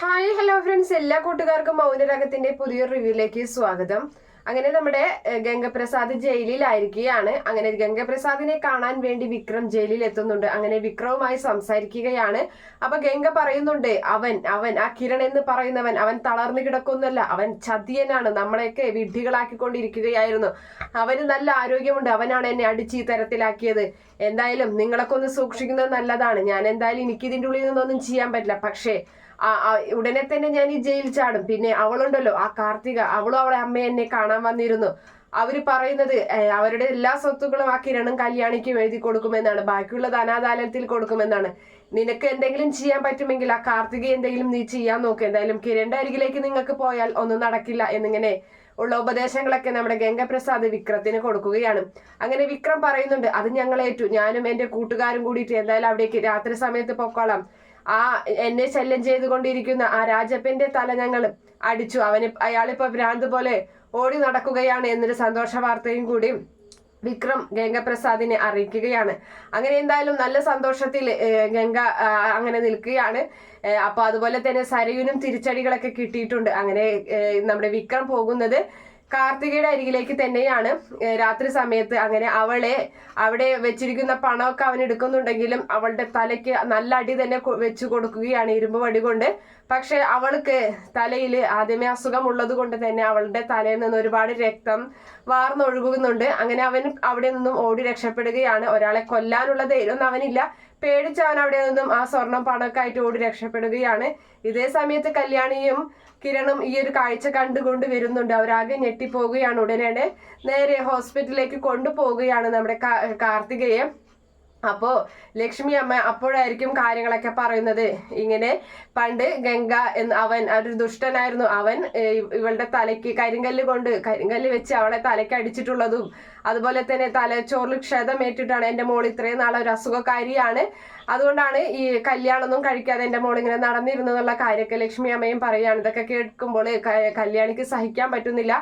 Hi hello friends എല്ലാ കൂട്ടുകാർക്കും മൗനരാഗത്തിന്റെ പുതിയൊരു റിവ്യൂയിലേക്ക് സ്വാഗതം. അങ്ങനെ നമ്മുടെ ഗംഗപ്രസാദ് ജയിലിലായിരിക്കുകയാണ്. അങ്ങനെ ഗംഗപ്രസാദിനെ കാണാൻ വേണ്ടി വിക്രം ജയിലിൽ എത്തുന്നുണ്ട് അങ്ങനെ വിക്രവുമായി സംസാരിക്കുകയാണ്. അപ്പൊ ഗംഗ പറയുന്നുണ്ട് അവൻ അവൻ ആ കിരൺ എന്ന് പറയുന്നവൻ അവൻ തളർന്നു കിടക്കുന്നല്ല. അവൻ ചതിയനാണ്. നമ്മളെയൊക്കെ വിഡ്ഢികളാക്കിക്കൊണ്ടിരിക്കുകയായിരുന്നു. അവന് നല്ല ആരോഗ്യമുണ്ട്. അവനാണ് എന്നെ അടിച്ച് ഈ തരത്തിലാക്കിയത്. എന്തായാലും നിങ്ങളൊക്കെ ഒന്ന് സൂക്ഷിക്കുന്നത് നല്ലതാണ്. ഞാൻ എന്തായാലും എനിക്ക് ഇതിന്റെ ഉള്ളിൽ നിന്നൊന്നും ചെയ്യാൻ പറ്റില്ല. പക്ഷേ ഉടനെ തന്നെ ഞാൻ ഈ ജയിൽ ചാടും. പിന്നെ അവളുണ്ടല്ലോ ആ കാർത്തിക അവളും അവളെ അമ്മ എന്നെ കാണാൻ വന്നിരുന്നു. അവർ പറയുന്നത് അവരുടെ എല്ലാ സ്വത്തുക്കളും ആ കിരണും കല്യാണിക്കും എഴുതി കൊടുക്കുമെന്നാണ്. ബാക്കിയുള്ളത് അനാഥാലയത്തിൽ കൊടുക്കുമെന്നാണ്. നിനക്ക് എന്തെങ്കിലും ചെയ്യാൻ പറ്റുമെങ്കിൽ ആ കാർത്തിക എന്തെങ്കിലും നീ ചെയ്യാൻ നോക്ക്. എന്തായാലും കിരണ്ട അരികിലേക്ക് നിങ്ങൾക്ക് പോയാൽ ഒന്നും നടക്കില്ല എന്നിങ്ങനെ ഉള്ള ഉപദേശങ്ങളൊക്കെ നമ്മുടെ ഗംഗപ്രസാദ് വിക്രത്തിന് കൊടുക്കുകയാണ്. അങ്ങനെ വിക്രം പറയുന്നുണ്ട് അത് ഞങ്ങളേറ്റു. ഞാനും എന്റെ കൂട്ടുകാരും കൂടിയിട്ട് എന്തായാലും അവിടേക്ക് രാത്രി സമയത്ത് പൊക്കോളാം. ആ എന്നെ ശല്യം ചെയ്തുകൊണ്ടിരിക്കുന്ന ആ രാജപ്പന്റെ തല ഞങ്ങൾ അടിച്ചു. അവന് അയാളിപ്പോ ഭ്രാന്ത് പോലെ ഓടി നടക്കുകയാണ് എന്നൊരു സന്തോഷ വാർത്തയും കൂടി വിക്രം ഗംഗപ്രസാദിനെ അറിയിക്കുകയാണ്. അങ്ങനെ എന്തായാലും നല്ല സന്തോഷത്തിൽ ഗംഗ അങ്ങനെ നിൽക്കുകയാണ്. അപ്പൊ അതുപോലെ തന്നെ സരയുനും തിരിച്ചടികളൊക്കെ കിട്ടിയിട്ടുണ്ട്. അങ്ങനെ നമ്മുടെ വിക്രം പോകുന്നത് കാർത്തികയുടെ അരികിലേക്ക് തന്നെയാണ് രാത്രി സമയത്ത് അങ്ങനെ അവളെ അവിടെ വെച്ചിരിക്കുന്ന പണമൊക്കെ അവൻ എടുക്കുന്നുണ്ടെങ്കിലും അവളുടെ തലയ്ക്ക് നല്ല അടി തന്നെ വെച്ചു കൊടുക്കുകയാണ് ഇരുമ്പ് വടി കൊണ്ട്. പക്ഷെ അവൾക്ക് തലയിൽ ആദ്യമേ അസുഖം ഉള്ളത് കൊണ്ട് തന്നെ അവളുടെ തലയിൽ നിന്ന് ഒരുപാട് രക്തം വാർന്നൊഴുകുന്നുണ്ട്. അങ്ങനെ അവൻ അവിടെ നിന്നും ഓടി രക്ഷപ്പെടുകയാണ്. ഒരാളെ കൊല്ലാനുള്ള ധൈര്യമൊന്നും അവനില്ല. പേടിച്ച് അവൻ അവിടെ നിന്നും ആ സ്വർണം പണക്കായിട്ട് ഓടി രക്ഷപ്പെടുകയാണ്. ഇതേ സമയത്ത് കല്യാണിയും കിരണും ഈ ഒരു കാഴ്ച കണ്ടുകൊണ്ട് വരുന്നുണ്ട്. അവരാകെ ഞെട്ടിപ്പോവുകയാണ് ഉടനെ നേരെ ഹോസ്പിറ്റലിലേക്ക് കൊണ്ടുപോവുകയാണ് നമ്മുടെ കാർത്തികയെ അപ്പോ ലക്ഷ്മി അമ്മ അപ്പോഴായിരിക്കും കാര്യങ്ങളൊക്കെ പറയുന്നത്. ഇങ്ങനെ പണ്ട് ഗംഗ എന്ന് അവൻ ഒരു ദുഷ്ടനായിരുന്നു. അവൻ ഇവളുടെ തലയ്ക്ക് കരിങ്കല്ല് കൊണ്ട് കരിങ്കല്ല് വെച്ച് അവളെ തലയ്ക്ക് അടിച്ചിട്ടുള്ളതും അതുപോലെ തന്നെ തലച്ചോറിൽ ക്ഷതമേറ്റിട്ടാണ് എന്റെ മോൾ ഇത്രയും നാളെ ഒരു അസുഖക്കാരിയാണ്. അതുകൊണ്ടാണ് ഈ കല്യാണമൊന്നും കഴിക്കാതെ എന്റെ മോൾ ഇങ്ങനെ നടന്നിരുന്നതെന്നുള്ള കാര്യമൊക്കെ ലക്ഷ്മി അമ്മയും പറയുകയാണ്. ഇതൊക്കെ കേൾക്കുമ്പോൾ കല്യാണിക്ക് സഹിക്കാൻ പറ്റുന്നില്ല.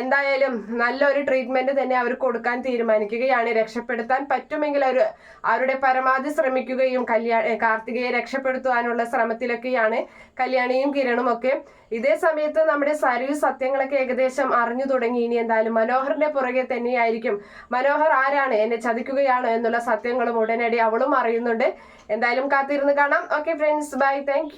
എന്തായാലും നല്ലൊരു ട്രീറ്റ്മെന്റ് തന്നെ അവർ കൊടുക്കാൻ തീരുമാനിക്കുകയാണ്. രക്ഷപ്പെടുത്താൻ പറ്റുമെങ്കിൽ അവർ അവരുടെ പരമാവധി ശ്രമിക്കുകയും കല്യാണ കാർത്തികയെ രക്ഷപ്പെടുത്തുവാനുള്ള ശ്രമത്തിലൊക്കെയാണ് കല്യാണിയും കിരണും ഒക്കെ. ഇതേ സമയത്ത് നമ്മുടെ സരയു സത്യങ്ങളൊക്കെ ഏകദേശം അറിഞ്ഞു തുടങ്ങി. ഇനി എന്തായാലും മനോഹറിന്റെ പുറകെ തന്നെയായിരിക്കും. മനോഹർ ആരാണ്? എന്നെ ചതിക്കുകയാണ് എന്നുള്ള സത്യങ്ങളും ഉടനടി അവളും അറിയുന്നുണ്ട്. എന്തായാലും കാത്തിരുന്ന് കാണാം. Okay friends bye thank